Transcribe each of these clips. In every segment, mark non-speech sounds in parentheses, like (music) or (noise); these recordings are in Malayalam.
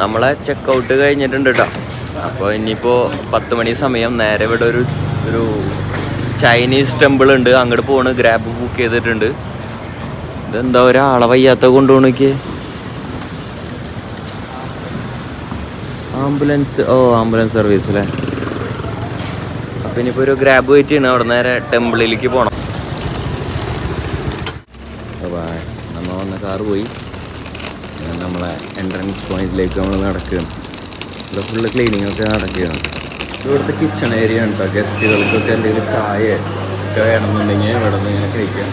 നമ്മളെ ചെക്ക് ഔട്ട് കഴിഞ്ഞിട്ടുണ്ട് കേട്ടോ അപ്പോൾ ഇനിയിപ്പോൾ പത്ത് മണി സമയം നേരെ ഇവിടെ ഒരു ഒരു ചൈനീസ് ടെമ്പിൾ ഉണ്ട്. അങ്ങോട്ട് പോണ്. ഗ്രാബ് ബുക്ക് ചെയ്തിട്ടുണ്ട്. ഇതെന്താ ഒരാളെ വയ്യാത്ത കൊണ്ടുപോകണക്ക് ആംബുലൻസ് ഓ ആംബുലൻസ് സർവീസ് അല്ലേ അപ്പം ഇനിയിപ്പോൾ ഒരു ഗ്രാബ് വെയിറ്റ് ചെയ്യണം. അവിടെ നേരെ ടെമ്പിളിലേക്ക് പോകണം നമ്മൾ വന്ന കാറ് പോയി. എൻട്രൻസ് പോയിന്റിലേക്ക് നമ്മൾ നടക്കുകയാണ്. ഇവിടെ ഫുള്ള് ക്ലീനിങ് ഒക്കെ നടക്കുകയാണ്. ഇവിടുത്തെ കിച്ചൺ ഏരിയ ഉണ്ട് ഗസ്റ്റുകൾക്കൊക്കെ എന്തെങ്കിലും ചായ ഒക്കെ വേണമെന്നുണ്ടെങ്കിൽ ഇവിടെ നിന്ന് ഇങ്ങനെ കഴിക്കാം.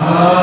ആ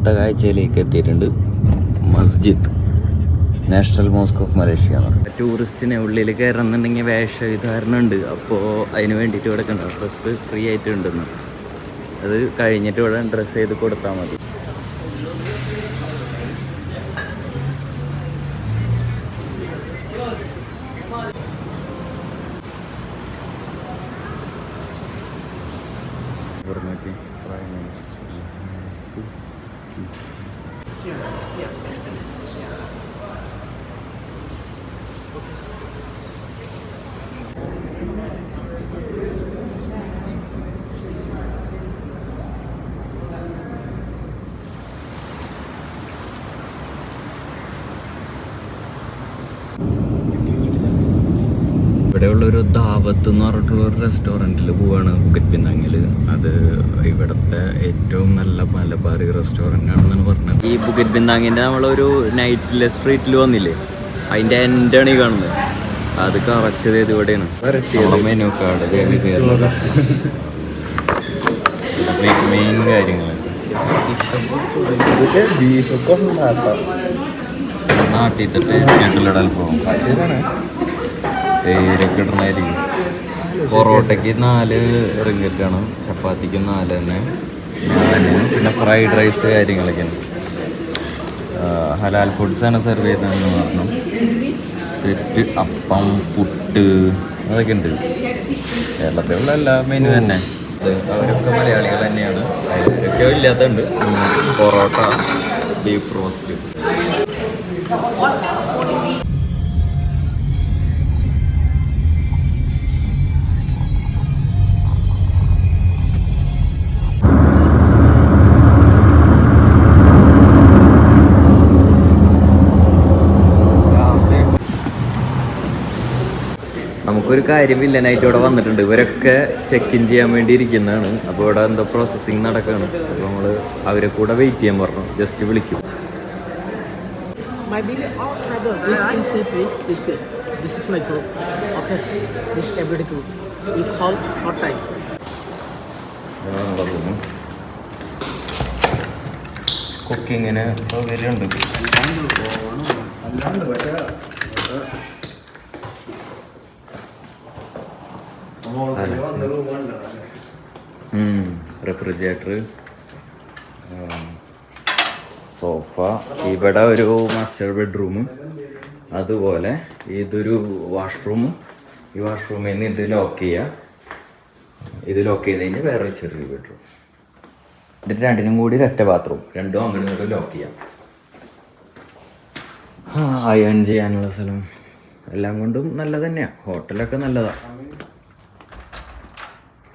അടുത്ത കാഴ്ചയിലേക്ക് എത്തിയിട്ടുണ്ട് മസ്ജിദ്. നാഷണൽ മോസ്ക് ഓഫ് മലേഷ്യ ടൂറിസ്റ്റിനെ ഉള്ളിൽ കയറുന്നുണ്ടെങ്കിൽ വേഷവിധാരണം ഉണ്ട് അപ്പോൾ അതിന് വേണ്ടിയിട്ട് ഇവിടെ ഡ്രസ്സ് ഫ്രീ ആയിട്ട് ഉണ്ടെന്ന്. അത് കഴിഞ്ഞിട്ട് ഇവിടെ ഡ്രസ്സ് ചെയ്ത് കൊടുത്താൽ മതി. പ്രൈം മിനിസ്റ്റർ ഇവിടെയുള്ള ഒരു ദാവത്ത് എന്ന് പറഞ്ഞിട്ടുള്ള ഒരു റെസ്റ്റോറന്റിൽ പോവാണ്. ബിന്താങ്ങിൽ അത് ഇവിടുത്തെ ഏറ്റവും നല്ല മലബാറി റെസ്റ്റോറന്റ് ആണെന്നാണ് പറഞ്ഞത്. ഈ ബുക്കറ്റ് പിന്നാങ്ങിന്റെ നമ്മളൊരു നൈറ്റിലെ സ്ട്രീറ്റിൽ വന്നില്ലേ? അതിന്റെ എന്റാണ് ഈ കാണുന്നത്. അത് കറക്റ്റ് ചെയ്ത് ഇവിടെയാണ്. മെനു കാർഡ് മെയിൻ കാര്യങ്ങൾ ബീഫൊക്കെ നാട്ടിൽ ടേസ്റ്റ് ആയിട്ടുള്ള പോകും ശരിയാണ്. പേരൊക്കെ ഇടണായിരിക്കും പൊറോട്ടയ്ക്ക് നാല് റിങ്കറ്റാണ് ചപ്പാത്തിക്ക് നാല് തന്നെ. നാല് പിന്നെ ഫ്രൈഡ് റൈസ് കാര്യങ്ങളൊക്കെയാണ് ഹലാൽ ഫുഡ്സ് ആണ് സെർവ് ചെയ്തതെന്ന് പറഞ്ഞു. സെറ്റ് അപ്പം പുട്ട് അതൊക്കെ ഉണ്ട്. കേരളത്തിലുള്ള എല്ലാ മെനു തന്നെ. അവരൊക്കെ മലയാളികൾ തന്നെയാണ്. അവരൊക്കെ ഇല്ലാത്തതുണ്ട്. പൊറോട്ട ബീഫ് റോസ്റ്റ് നമുക്കൊരു കാര്യം വില്ലനായിട്ട് ഇവിടെ വന്നിട്ടുണ്ട്. ഇവരൊക്കെ ചെക്ക് ഇൻ ചെയ്യാൻ വേണ്ടി ഇരിക്കുന്നതാണ് അപ്പോൾ ഇവിടെ എന്തോ പ്രോസസ്സിങ് നടക്കുകയാണ് അപ്പോൾ നമ്മൾ അവരെ കൂടെ വെയിറ്റ് ചെയ്യാൻ പറഞ്ഞു. ജസ്റ്റ് വിളിക്കും. My bill all travel. This is please. This is this is my group. Okay, this is every group. We call. കുക്കിങ്ങിന് സൗകര്യമുണ്ട്. അല്ലാണ്ട് പക്ഷേ റെഫ്രിജറേറ്റർ സോഫ ഇവിടെ ഒരു മാസ്റ്റർ ബെഡ്റൂം അതുപോലെ ഇതൊരു വാഷ്റൂം ഈ വാഷ്റൂമിൽ നിന്ന് ഇത് ലോക്ക് ചെയ്യുക ഇത് ലോക്ക് ചെയ്ത് വേറെ ചെറിയ ബെഡ്റൂം എന്നിട്ട് രണ്ടിനും കൂടി ഒരൊറ്റ ബാത്റൂം രണ്ടും അങ്ങനെ ലോക്ക് ചെയ്യാം. അയൺ ചെയ്യാനുള്ള സ്ഥലം. എല്ലാം കൊണ്ടും നല്ലത് തന്നെയാണ് ഹോട്ടലൊക്കെ നല്ലതാണ്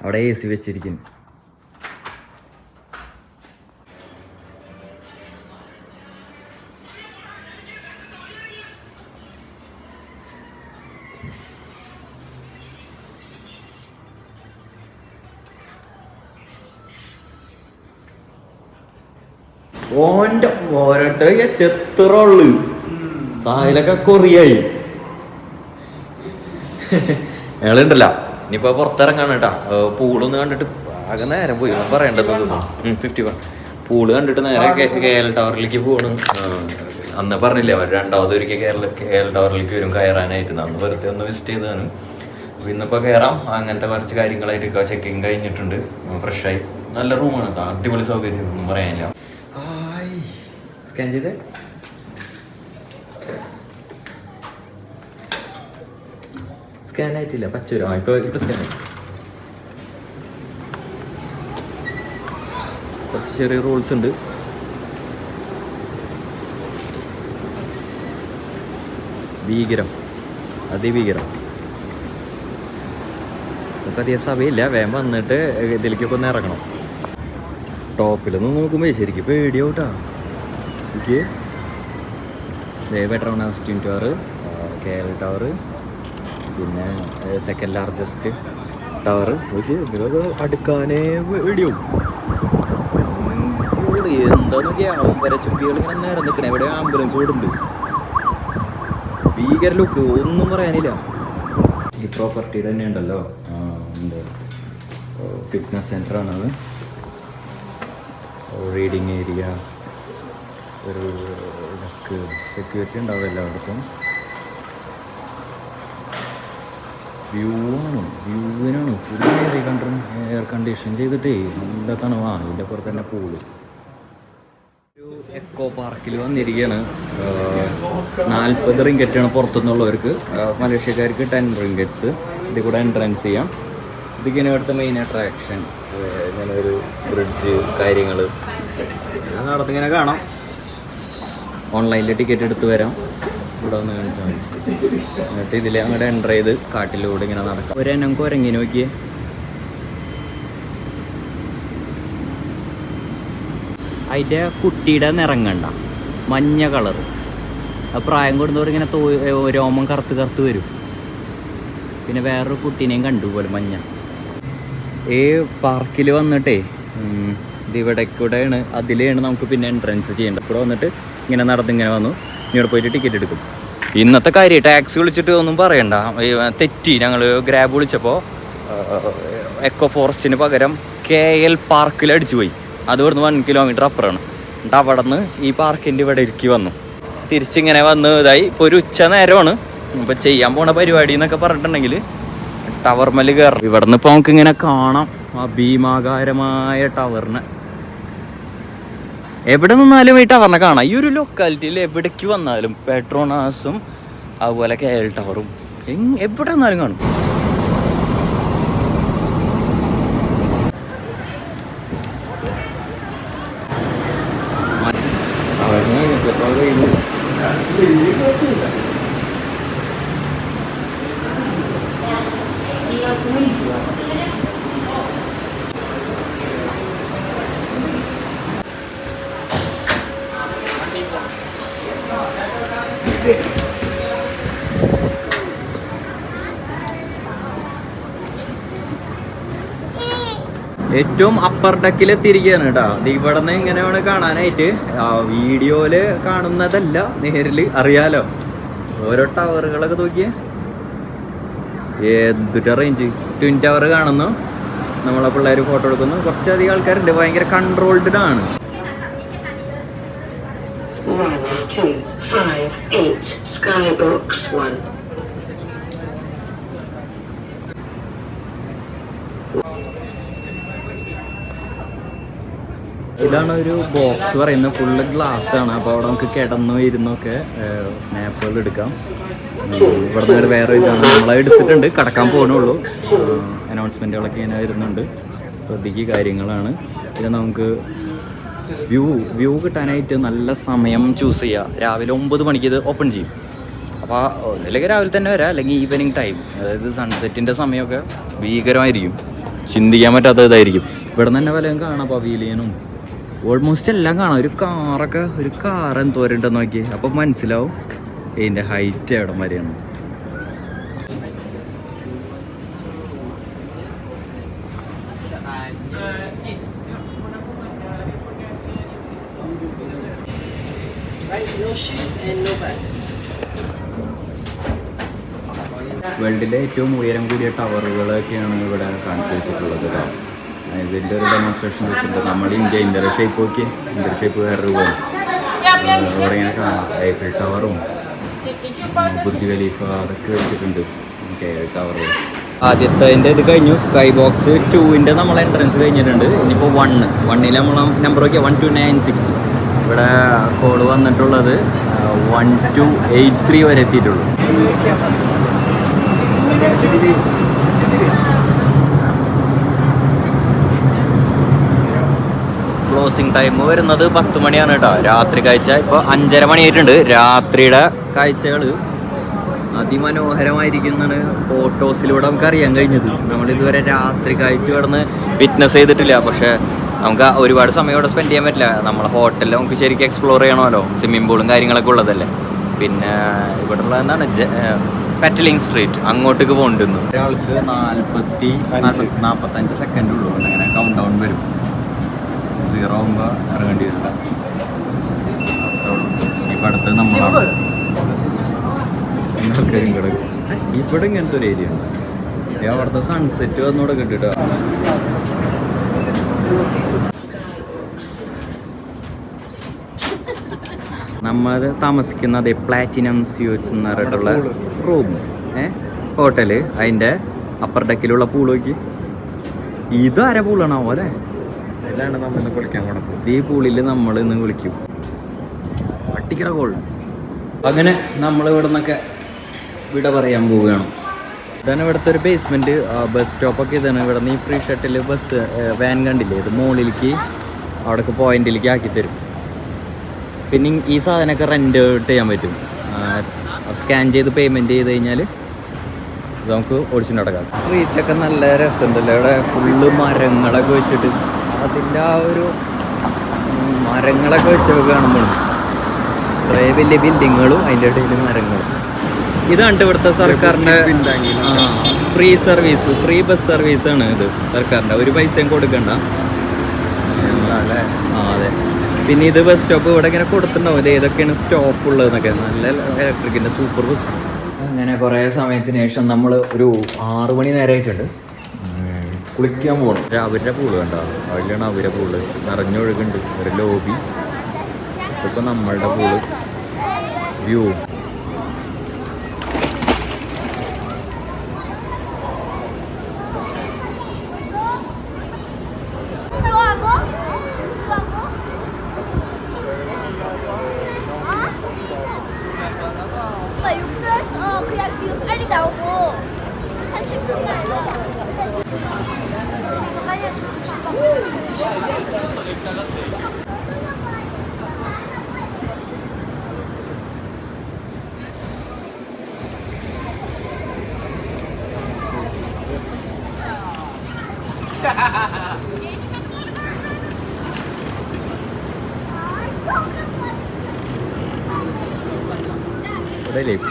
അവിടെ എ സി വെച്ചിരിക്കുന്നു. ഓന്റെ ഓരോരുത്തരൊക്കെ ചെത്തറുള്ളു സാഹിലൊക്കെ കൊറിയായി. (laughs) ഞങ്ങളുണ്ടല്ല ഇനിയിപ്പോ പുറത്തിറങ്ങാണ് കേട്ടാ. പൂളൊന്ന് കണ്ടിട്ട് ആകെ നേരം പോയി. പറയേണ്ടത് ഫിഫ്റ്റി വൺ പൂൾ കണ്ടിട്ട് നേരെ കെ എൽ ടവറിലേക്ക് പോകണം അന്ന് പറഞ്ഞില്ലേ അവർ രണ്ടാമത് ഒരിക്കൽ കേരള കെ എൽ ടവറിലേക്ക് വരും കയറാനായിട്ട്. അന്ന് വെറുതെ ഒന്ന് വിസിറ്റ് ചെയ്തതാണ്. ഇന്നിപ്പോ കയറാം അങ്ങനത്തെ കുറച്ച് കാര്യങ്ങളായിട്ട് ചെക്കിങ് കഴിഞ്ഞിട്ടുണ്ട്. ഫ്രഷായി നല്ല റൂമാണ് അടിപൊളി സൗകര്യം. ഒന്നും പറയാനില്ല. സ്കാൻ ചെയ്തേ? സ്കാൻ ആയിട്ടില്ല. പച്ച വരും ആ ഇപ്പൊ ഇപ്പൊ സ്കാൻ ആയി. കുറച്ച് ചെറിയ റോൾസ് ഉണ്ട്. ഭീകരം. അതിഭീകരം. നമുക്ക് അധികം സമയമില്ല. വന്നിട്ട് ഇതിലേക്ക് ഒന്ന് ഇറങ്ങണം. ടോപ്പിലൊന്നും നോക്കുമ്പോൾ ശരിക്കും പേടിയാവൂട്ടാ എനിക്ക് Petronas twin tower Kerala tower പിന്നെ സെക്കൻഡ് ലാർജസ്റ്റ് ടവർ നോക്കി ഇതിലൊക്കെ അടുക്കാനേ വീഡിയോ എന്താ നോക്കിയാ വര ചുറ്റികൾ ഇങ്ങനെ നേരെ നിൽക്കണേ ഇവിടെ ആംബുലൻസ് ഓടുണ്ട് ഭീകര ലുക്ക് ഒന്നും പറയാനില്ല. ഈ പ്രോപ്പർട്ടിയുടെ തന്നെ ഉണ്ടല്ലോ. ഉണ്ട്. ഫിറ്റ്നസ് സെന്റർ ആണത്. റീഡിങ് ഏരിയ ഒരു സെക്യൂരിറ്റി ഉണ്ടാവും എല്ലായിടത്തും വ്യൂ ആണ് വ്യൂവിനാണ് ഫുൾ എയർ എയർ കണ്ടീഷൻ ചെയ്തിട്ടേ നല്ല തണവാ. ഇതിന്റെ പുറത്ത് തന്നെ പൂൾ ഒരു എക്കോ പാർക്കിൽ വന്നിരിക്കുകയാണ് നാൽപ്പത് റിങ്കറ്റാണ് പുറത്തുനിന്നുള്ളവർക്ക്. മലേഷ്യക്കാർക്ക് ടെൻ റിങ്കറ്റ്സ് ഇതിൽ കൂടെ എൻട്രൻസ് ചെയ്യാം. ഇതിങ്ങനെ ഇവിടുത്തെ മെയിൻ അട്രാക്ഷൻ ഇങ്ങനെ ഒരു ബ്രിഡ്ജ് കാര്യങ്ങൾ നടത്തിങ്ങനെ കാണാം. ഓൺലൈനിൽ ടിക്കറ്റ് എടുത്ത് വരാം. ഇവിടെ വന്ന് കാണിച്ചാൽ മതി. എന്നിട്ട് ഇതിൽ അങ്ങോട്ട് എന്റർ ചെയ്ത് കാട്ടിലൂടെ ഇങ്ങനെ നടക്കാം. ഒരു ഒരെണ്ണം കുരങ്ങി നോക്കിയേ. അതിന്റെ കുട്ടിയുടെ നിറങ്ങണ്ട മഞ്ഞ കളർ പ്രായം കൂടുന്നവർ ഇങ്ങനെ തോ രോമം കറുത്ത് കറുത്ത് വരും. പിന്നെ വേറൊരു കുട്ടീനെയും കണ്ടു പോലെ മഞ്ഞ. ഈ പാർക്കിൽ വന്നിട്ടേ ഇത് ഇവിടെ കൂടെയാണ് അതിലെയാണ് നമുക്ക് പിന്നെ എൻട്രൻസ് ചെയ്യേണ്ടത്. ഇവിടെ വന്നിട്ട് ഇങ്ങനെ നടന്ന് ഇങ്ങനെ വന്നു ഇങ്ങോട്ട് പോയിട്ട് ടിക്കറ്റ് എടുക്കും. ഇന്നത്തെ കാര്യം ടാക്സി വിളിച്ചിട്ട് ഒന്നും പറയണ്ട. തെറ്റി. ഞങ്ങൾ ഗ്രാബ് വിളിച്ചപ്പോൾ എക്കോ ഫോറസ്റ്റിന് പകരം കെ എൽ പാർക്കിൽ അടിച്ചു പോയി. അത് ഇവിടുന്ന് വൺ കിലോമീറ്റർ അപ്പുറമാണ്. എന്നിട്ട് അവിടെ നിന്ന് ഈ പാർക്കിന്റെ ഇവിടെ ഇരിക്കി വന്നു. തിരിച്ചിങ്ങനെ വന്ന് ഇതായി. ഇപ്പോൾ ഒരു ഉച്ച നേരമാണ്. ഇപ്പോൾ ചെയ്യാൻ പോണ പരിപാടി എന്നൊക്കെ പറഞ്ഞിട്ടുണ്ടെങ്കിൽ ടവർമൽ കയറും ഇവിടെ നിന്ന് ഇപ്പോൾ നമുക്ക് ഇങ്ങനെ കാണാം. ആ ഭീമാകാരമായ ടവറിനെ എവിടെ നിന്നാലും ഈ ടവറിനെ കാണാം. ഈ ഒരു ലൊക്കാലിറ്റിയിൽ എവിടേക്ക് വന്നാലും പെട്രോണാസും അതുപോലെ കെ ടവറും എവിടെ നിന്നാലും കാണും. ഏറ്റവും അപ്പർ ഡെക്കിൽ തിരികെയാണ് കേട്ടോ അത് ഇവിടെ നിന്ന് ഇങ്ങനെയാണ് കാണാനായിട്ട് വീഡിയോയിൽ കാണുന്നതല്ല നേരിൽ അറിയാലോ. ഓരോ ടവറുകളൊക്കെ നോക്കിയേ. എന്തുട്ട റേഞ്ച് ട്വിൻ ടവർ കാണുന്നു. നമ്മളെ പിള്ളേർ ഫോട്ടോ എടുക്കുന്നു. കുറച്ചധികം ആൾക്കാരുണ്ട്. ഭയങ്കര കൺട്രോൾഡ് ആണ് Runway 258, Skybox 1. ഇതാണ് ഒരു ബോക്സ് പറയുന്നത് ഫുള്ള് ഗ്ലാസ് ആണ്. അപ്പോൾ അവിടെ നമുക്ക് കിടന്നോ ഇരുന്നൊക്കെ സ്നാപ്പുകൾ എടുക്കാം. ഇവിടെ നിന്ന് വേറെ ഇതാണ്. നമ്മളെ എടുത്തിട്ടുണ്ട്. കടക്കാൻ പോകണുള്ളൂ അനൗൺസ്മെന്റുകളൊക്കെ ഇങ്ങനെ വരുന്നുണ്ട്. ശ്രദ്ധിക്കുക കാര്യങ്ങളാണ്. ഇത് നമുക്ക് വ്യൂ വ്യൂ കിട്ടാനായിട്ട് നല്ല സമയം ചൂസ് ചെയ്യുക രാവിലെ ഒമ്പത് മണിക്ക് ഇത് ഓപ്പൺ ചെയ്യും. അപ്പോൾ ഒന്നില്ലെങ്കിൽ രാവിലെ തന്നെ വരാം. അല്ലെങ്കിൽ ഈവനിങ് ടൈം അതായത് സൺസെറ്റിന്റെ സമയമൊക്കെ ഭീകരമായിരിക്കും. ചിന്തിക്കാൻ പറ്റാത്ത ഇതായിരിക്കും ഇവിടെ നിന്ന് തന്നെ വല്ലതും കാണാം. പവീലിയനും ഓൾമോസ്റ്റ് എല്ലാം കാണാം. ഒരു കാറൊക്കെ ഒരു കാർ എന്തോരുണ്ടെന്ന് നോക്കി. അപ്പം മനസ്സിലാവും. ഇതിന്റെ ഹൈറ്റ് എവിടം വരെയാണ്. വേൾഡിലെ ഏറ്റവും ഉയരം കൂടിയ ടവറുകളൊക്കെയാണ് ഇവിടെ കാണിച്ചു വെച്ചിട്ടുള്ളത് കേട്ടോ ഇതിന്റെ ഒരു ഡെമോൺസ്ട്രേഷൻ വെച്ചിട്ടുണ്ട്. നമ്മൾ ഇന്ത്യ ഇന്റർ ഷേപ്പ് നോക്കി. ഇന്റർ ഷേപ്പ് വേറൊരു പോലെ. ഇവിടെ ഇങ്ങനെ കാണാം. ഐഫിൽ ടവറും ബുർജ് ഖലീഫ അതൊക്കെ വെച്ചിട്ടുണ്ട്. ടവർ ആദ്യത്തെ ഇത് കഴിഞ്ഞു. സ്കൈ ബോക്സ് ടുവിന്റെ നമ്മൾ എൻട്രൻസ് കഴിഞ്ഞിട്ടുണ്ട്. ഇനിയിപ്പോൾ വണ്ണ് വണ്ണിൽ നമ്മൾ നമ്പർ നോക്കിയാൽ വൺ ടു നയൻ സിക്സ് ഇവിടെ കോഡ് വന്നിട്ടുള്ളത് വൺ ടു എയ്റ്റ് ത്രീ വരെ എത്തിയിട്ടുള്ളൂ. ക്ലോസിംഗ് ടൈം വരുന്നത് പത്ത് മണിയാണ് കേട്ടോ. രാത്രി കാഴ്ച ഇപ്പോൾ അഞ്ചര മണിയായിട്ടുണ്ട്. രാത്രിയുടെ കാഴ്ചകൾ അതിമനോഹരമായിരിക്കുന്നതാണ് ഫോട്ടോസിലൂടെ നമുക്ക് അറിയാൻ കഴിഞ്ഞത്. നമ്മളിതുവരെ രാത്രി കാഴ്ച കിടന്ന് വിറ്റ്നസ് ചെയ്തിട്ടില്ല. പക്ഷേ നമുക്ക് ഒരുപാട് സമയം ഇവിടെ സ്പെൻഡ് ചെയ്യാൻ പറ്റില്ല. നമ്മളെ ഹോട്ടലിൽ നമുക്ക് ശരിക്കും എക്സ്പ്ലോർ ചെയ്യണമല്ലോ. സ്വിമ്മിംഗ് പൂളും കാര്യങ്ങളൊക്കെ ഉള്ളതല്ലേ. പിന്നെ ഇവിടെ ഉള്ള എന്താണ്? പെറ്റലിംഗ് സ്ട്രീറ്റ് അങ്ങോട്ടേക്ക് പോകണ്ടെന്ന് ഒരാൾക്ക് നാൽപ്പത്തി നാൽപ്പത്തഞ്ച് സെക്കൻഡ് ഉള്ളൂ. അങ്ങനെ കൗണ്ട് ഡൗൺ വരും. സീറോ ആകുമ്പോൾ ഇറങ്ങേണ്ടി വരില്ല ഇപ്പം അടുത്ത് നമ്മളാണ് ആൾക്കാരും കിടക്കും. ഇവിടെ ഇങ്ങനത്തെ ഒരു ഏരിയ ഉണ്ട്. അവിടുത്തെ സൺസെറ്റ് വന്നോടെ കിട്ടിട്ടോ. നമ്മൾ താമസിക്കുന്നത് പ്ലാറ്റിനം സ്യൂട്ട്സ് എന്ന് പറഞ്ഞിട്ടുള്ള റൂം ഏ? ഹോട്ടൽ അതിന്റെ അപ്പർ ഡെക്കിലുള്ള പൂൾ നോക്കി. ഇത് ആരെ പൂളാണോ അല്ലേ? ഇതിലാണ് നമ്മൾ ഇന്ന് കുളിക്കാൻ പോണത്. ഈ പൂളിൽ നമ്മൾ ഇന്ന് കുളിക്കും. പട്ടിക്കറ കോൾ. അങ്ങനെ നമ്മൾ ഇവിടെ നിന്നൊക്കെ വിട പറയാൻ പോവുകയാണ്. ഇതാണ് ഇവിടുത്തെ ഒരു ബേസ്മെന്റ് ബസ് സ്റ്റോപ്പൊക്കെ ഇതാണ്. ഇവിടെ നിന്ന് ഈ ഫ്രീ ഷട്ടിൽ ബസ് വാൻ കണ്ടില്ലേ? ഇത് മുകളിലേക്ക് അവിടേക്ക് പോയിന്റിലേക്ക് ആക്കി തരും. പിന്നെ ഈ സാധനമൊക്കെ റെന്റ് ചെയ്യാൻ പറ്റും. സ്കാൻ ചെയ്ത് പേയ്മെന്റ് ചെയ്ത് കഴിഞ്ഞാൽ നമുക്ക് ഓടിച്ചിട്ടുണ്ടാക്കാം സ്ട്രീറ്റൊക്കെ നല്ല രസമുണ്ടല്ലോ. ഇവിടെ ഫുള്ള് മരങ്ങളൊക്കെ വെച്ചിട്ട് അതിന്റെ ആ ഒരു മരങ്ങളൊക്കെ വെച്ച് കാണുമ്പോൾ കുറേ വലിയ ബിൽഡിങ്ങുകളും അതിന്റെ ഇടയിൽ മരങ്ങളും. ഇതാണ് ഇവിടുത്തെ സർക്കാരിന്റെ ഫ്രീ സർവീസ് ഫ്രീ ബസ് സർവീസാണ് ഇത് സർക്കാരിന്റെ. ഒരു പൈസയും കൊടുക്കണ്ട. ആ അതെ. പിന്നെ ഇത് ബസ് സ്റ്റോപ്പ് ഇവിടെ ഇങ്ങനെ കൊടുത്തിട്ടുണ്ടാവും. ഇത് ഏതൊക്കെയാണ് സ്റ്റോപ്പ് ഉള്ളതെന്നൊക്കെ. നല്ല ഇലക്ട്രിക്കിന്റെ സൂപ്പർ ബസ് അങ്ങനെ കുറേ സമയത്തിന് ശേഷം നമ്മൾ ഒരു ആറു മണി നേരമായിട്ടുണ്ട് കുളിക്കാൻ പോകണം അവരുടെ പൂൾ കണ്ടോ? അതിലാണ് അവരുടെ പൂൾ നിറഞ്ഞൊഴുകുണ്ട് ഒരു ലോബി ഇപ്പൊ നമ്മളുടെ പൂൾ വ്യൂ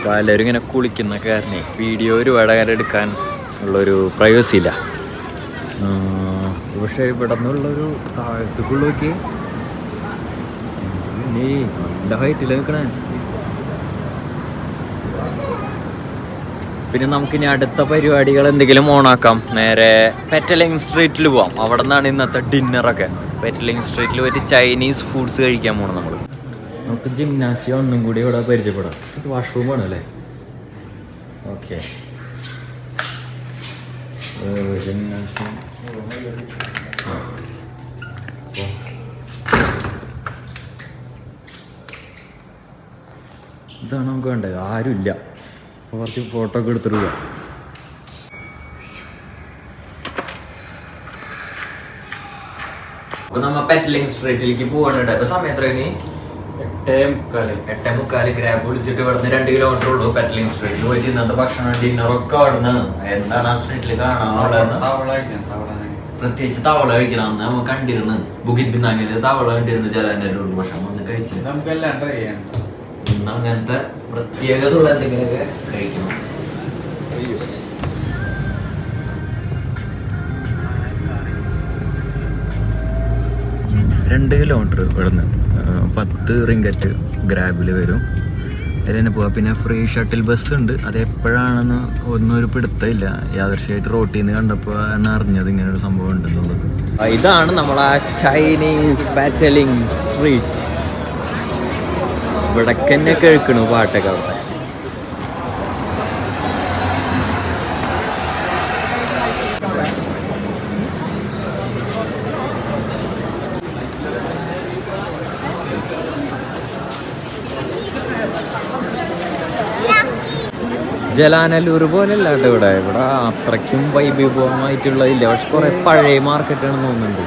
പലരും ഇങ്ങനെ കുളിക്കുന്ന കാരണേ വീഡിയോ ഒരുപാട് കാലം എടുക്കാൻ ഉള്ളൊരു പ്രൈവസി ഇല്ല പക്ഷേ ഇവിടെ നിന്നുള്ളൊരു താഴത്തേക്കുള്ള നോക്കി നീ നല്ല ഹൈറ്റിൽ നിൽക്കണേ പിന്നെ നമുക്കിനി അടുത്ത പരിപാടികൾ എന്തെങ്കിലും ഓണാക്കാം. നേരെ പെറ്റലിംഗ് സ്ട്രീറ്റിൽ പോവാം. അവിടെ നിന്നാണ് ഇന്നത്തെ ഡിന്നറൊക്കെ പെറ്റലിംഗ് സ്ട്രീറ്റിൽ പോയിട്ട് ചൈനീസ് ഫുഡ്സ് കഴിക്കാൻ പോകണം നമ്മൾ നമുക്ക് ജിംനാസിയം ഒന്നും കൂടി ഇവിടെ പരിചയപ്പെടാം. ഇത് വാഷ്റൂമാണ് അല്ലേ? ഓക്കെ ഇതാണ് നമുക്ക് വേണ്ടത്. ആരുമില്ല. അപ്പോൾ കുറച്ച് ഫോട്ടോ ഒക്കെ എടുത്തിട്ട് പോവാം. അപ്പൊ നമ്മ പെറ്റലിംഗ് സ്ട്രീറ്റിലേക്ക് പോകണ്ട സമയത്ര എത്രയാണ് എട്ടേ മുക്കാൽ എട്ടേ മുക്കാൽ ഗ്രാബ് വിളിച്ചിട്ട് ഇവിടുന്ന് രണ്ട് കിലോമീറ്റർ ഉള്ളൂ. പെറ്റലിംഗ് സ്ട്രീറ്റിൽ പോയിട്ട് ഇന്നത്തെ ഭക്ഷണം ഡിന്നർ ഒക്കെ അവിടുന്നാണ്. എന്താണ് ആ സ്ട്രീറ്റിൽ തവള പ്രത്യേകിച്ച് തവള കഴിക്കണം. അന്ന് നമ്മൾ കണ്ടിരുന്നു. ബുക്കിറ്റ് പിന്നാങ്ങിൽ തവള കണ്ടിരുന്നു ചിലതിന്റെ ഉള്ളു പക്ഷെ വന്ന് കഴിച്ചില്ല നമുക്കെല്ലാം ട്രൈ ചെയ്യാം. ഇന്ന് അങ്ങനത്തെ പ്രത്യേകതയുള്ള എന്തെങ്കിലുമൊക്കെ കഴിക്കണം. രണ്ട് കിലോമീറ്റർ ഇവിടുന്ന്. പത്ത് റിങ്കറ്റ് ഗ്രാബിൽ വരും. അതിൽ തന്നെ പോവാം. പിന്നെ ഫ്രീ ഷട്ടിൽ ബസ് ഉണ്ട്. അത് എപ്പോഴാണെന്ന് ഒന്നും ഒരു പിടുത്തമില്ല. യാദർശമായിട്ട് റോട്ടിൽ നിന്ന് കണ്ടപ്പോൾ ആണ് അറിഞ്ഞത് ഇങ്ങനെ ഒരു സംഭവം ഉണ്ടെന്നുള്ളത്. ഇതാണ് നമ്മളെ ചൈനീസ് ബാറ്റലിംഗ് സ്ട്രീറ്റ് ഇവിടെ തന്നെ കേൾക്കണു പാട്ടൊക്കെ അവിടെ ജലാനല്ലൂർ പോലെയല്ല കേട്ടോ ഇവിടെ. ഇവിടെ അത്രയ്ക്കും വൈഭവമായിട്ടുള്ളതില്ല. പക്ഷെ കുറെ പഴയ മാർക്കറ്റാണെന്ന് തോന്നുന്നുണ്ട്.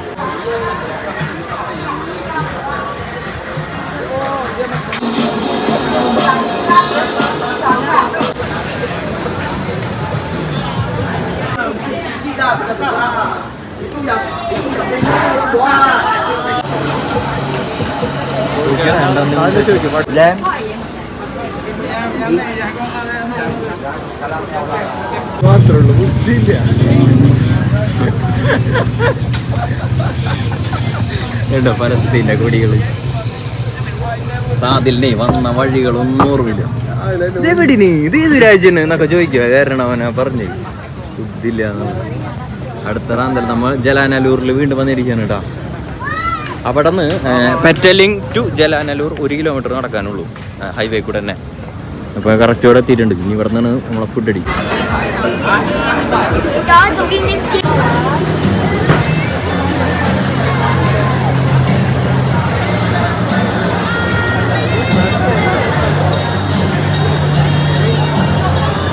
മാത്രമേ ഉള്ളൂ ബുദ്ധിയില്ല കേട്ടോ പലസ്തീന്റെ കൊടികൾ സാതിലിനെ വന്ന വഴികളൊന്നും ഓർമ്മില്ല. ഇതെവിടിനി ഇത് ഏത് രാജ്യമാണ് എന്നൊക്കെ ചോദിക്കുക കാരണം അവനെ പറഞ്ഞു. ബുദ്ധില്ല അടുത്ത റാന്തൽ നമ്മൾ ജലാനല്ലൂരിൽ വീണ്ടും വന്നിരിക്കുകയാണ് കേട്ടോ. അവിടെ നിന്ന് പെറ്റലിംഗ് ടു ജലാനല്ലൂർ ഒരു കിലോമീറ്റർ നടക്കാനുള്ളൂ ഹൈവേ കൂടെ തന്നെ. അപ്പോൾ കറക്റ്റ് ഇവിടെ എത്തിയിട്ടുണ്ട്. ഇനി ഇവിടെ നിന്നാണ് നമ്മളെ ഫുഡ് അടി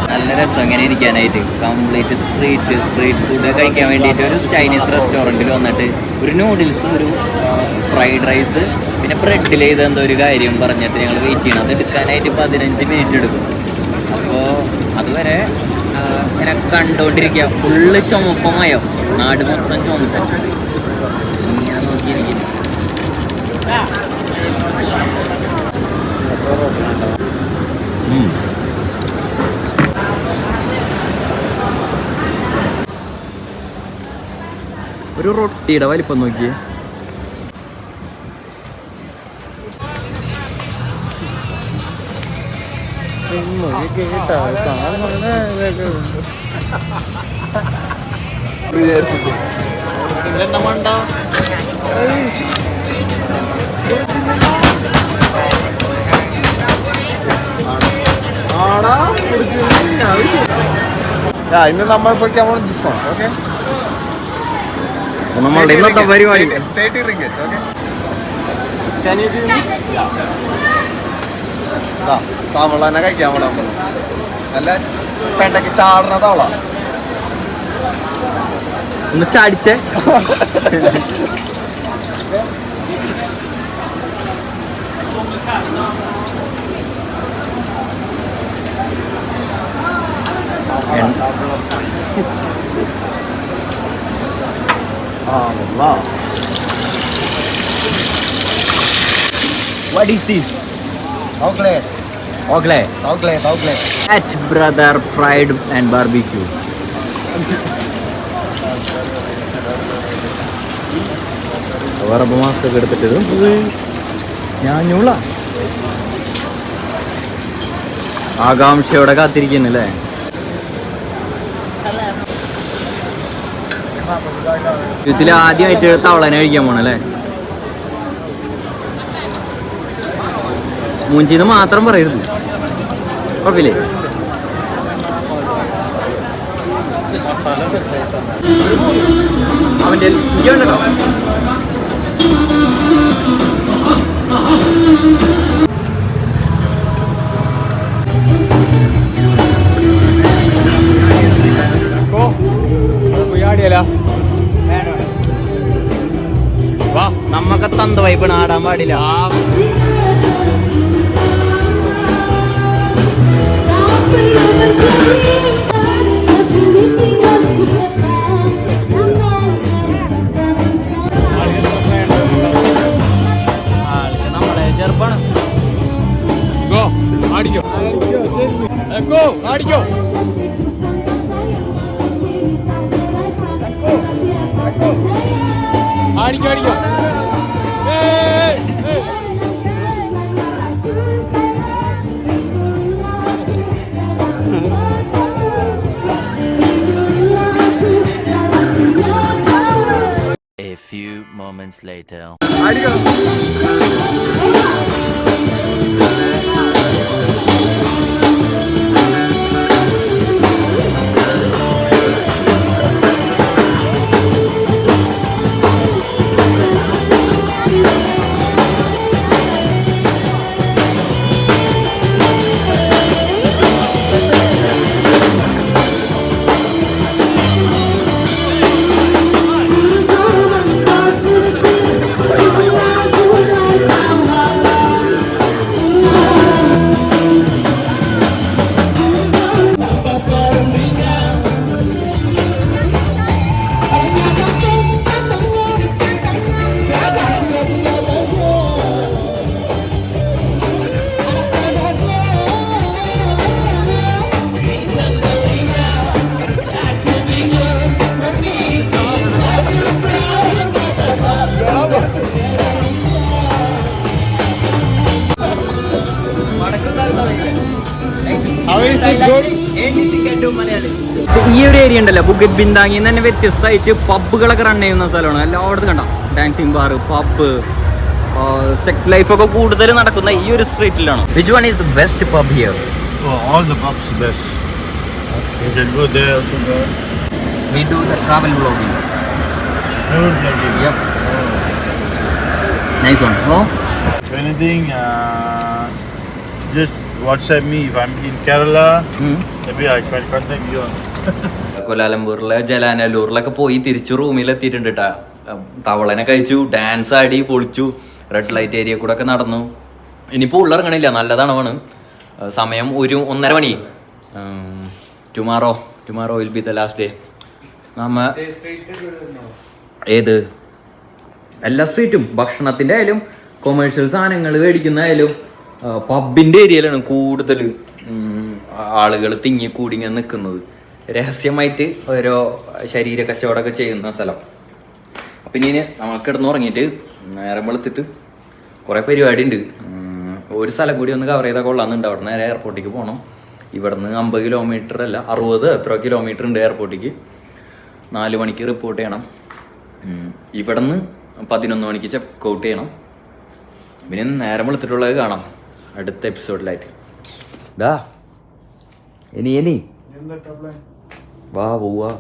നല്ല രസം ഇങ്ങനെ ഇരിക്കാനായിട്ട്. കംപ്ലീറ്റ് സ്ട്രീറ്റ് സ്ട്രീറ്റ് ഫുഡ് കഴിക്കാൻ വേണ്ടിയിട്ട് ഒരു ചൈനീസ് റെസ്റ്റോറന്റിൽ വന്നിട്ട് ഒരു നൂഡിൽസ് ഒരു ഫ്രൈഡ് റൈസ് പിന്നെ ബ്രെഡിൽ ചെയ്ത എന്തോ ഒരു കാര്യം പറഞ്ഞിട്ട് ഞങ്ങൾ വെയിറ്റ് ചെയ്യണം. അത് എടുക്കാനായിട്ട് പതിനഞ്ച് മിനിറ്റ് എടുക്കും. അപ്പോൾ അതുവരെ ഇങ്ങനെ കണ്ടുകൊണ്ടിരിക്കുക ഫുള്ള് ചുമപ്പമയോ? നാട് മൊത്തം ചുമപ്പ. ഞാൻ നോക്കിയിരിക്കുന്നു. ഒരു റൊട്ടിയുടെ വലിപ്പം നോക്കിയേ. ഇന്ന് നമ്മൾ നമ്മൾ ഡിസ്കൗണ്ട് ഓക്കെ നമ്മളുടെ ഇന്നത്തെ പരിപാടി തേർട്ടി റിങ്കറ്റ് ഓക്കെ തവള തന്നെ കഴിക്കാൻ നമ്മൾ നല്ല പെണ്ടയ്ക്ക് ചാടുന്ന തവള ഒന്ന് ചാടിച്ചേ Allah. What is this? ഓക്ലെ. ഓക്ലെ. ഓക്ലെ ഓക്ലെ. ബ്രദർ ഫ്രൈഡ് ആൻഡ് ബാർബിക്യൂ വേറെ മാസ്ക് എടുത്തിട്ടത് ഞാൻ ഞൂള ആകാംക്ഷയോടെ കാത്തിരിക്കുന്നു അല്ലേ വീട്ടിൽ ആദ്യമായിട്ട് തവളനെ കഴിക്കാൻ പോണല്ലേ? മൂഞ്ചിന്ന് മാത്രം പറയരുത് കുഴപ്പമില്ലേ? അവന്റെ ഉണ്ടോ നമ്മക്ക് തന്ത വൈബ് ആടാൻ പാടില്ല. ആൾക്ക് ആടിക്കോ ആടിക്കോ. A few moments later. ബിന്ദാങ്ങി തന്നെ വ്യത്യസ്തമായിട്ട് പബ്ബുകളൊക്കെ റൺ ചെയ്യുന്ന സ്ഥലമാണ് എല്ലായിടത്തും കണ്ടോ dancing bar pub sex life ഒക്കെ കൂടുതൽ നടക്കുന്ന ഈ ഒരു സ്ട്രീറ്റിലാണ് which one is best pub here go there also. Go. We do the travel vlogging. Yep. If anything, uh, just WhatsApp me if I'm in Kerala. Maybe I can contact you. (laughs) കൊലാലംപൂരിലെ ജലാനല്ലൂരിലൊക്കെ പോയി തിരിച്ചു റൂമിൽ എത്തിയിട്ടുണ്ട് കേട്ടാ തവളനെ കഴിച്ചു ഡാൻസ് ആടി പൊളിച്ചു റെഡ് ലൈറ്റ് ഏരിയ കൂടെ ഒക്കെ നടന്നു. ഇനിയിപ്പോൾ ഉള്ളിറങ്ങണില്ല നല്ല തണവാണ് സമയം ഒരു ഒന്നര മണി. Tomorrow tomorrow will be the last day നമ്മ ഏത്? എല്ലാ സ്ട്രീറ്റും ഭക്ഷണത്തിന്റെ ആയാലും കൊമേഴ്ഷ്യൽ സാധനങ്ങൾ മേടിക്കുന്ന ആയാലും പബ്ബിന്റെ ഏരിയയിലാണ് കൂടുതൽ ആളുകൾ തിങ്ങി ഇങ്ങനെ നിൽക്കുന്നത് രഹസ്യമായിട്ട് ഓരോ ശരീര കച്ചവടമൊക്കെ ചെയ്യുന്ന സ്ഥലം. അപ്പം ഇനി നമുക്ക് കിടന്നുറങ്ങിയിട്ട് നേരം വെളുത്തിട്ട് കുറേ പരിപാടി ഉണ്ട് ഒരു സ്ഥലം കൂടി ഒന്ന് കവർ ചെയ്താൽ കൊള്ളാമെന്നുണ്ട്. അവിടെ നേരെ എയർപോർട്ടിലേക്ക് പോകണം ഇവിടുന്ന് അമ്പത് കിലോമീറ്റർ അല്ല അറുപത് എത്ര കിലോമീറ്റർ ഉണ്ട് എയർപോർട്ടിലേക്ക് നാല് മണിക്ക് റിപ്പോർട്ട് ചെയ്യണം. ഇവിടെ ഇവിടുന്ന് പതിനൊന്ന് മണിക്ക് ചെക്ക് ഔട്ട് ചെയ്യണം. പിന്നെ നേരം വെളുത്തിട്ടുള്ളത് കാണാം. അടുത്ത എപ്പിസോഡിലായിട്ട് ഡാ ഇനി ഇനി. വാ പോവാ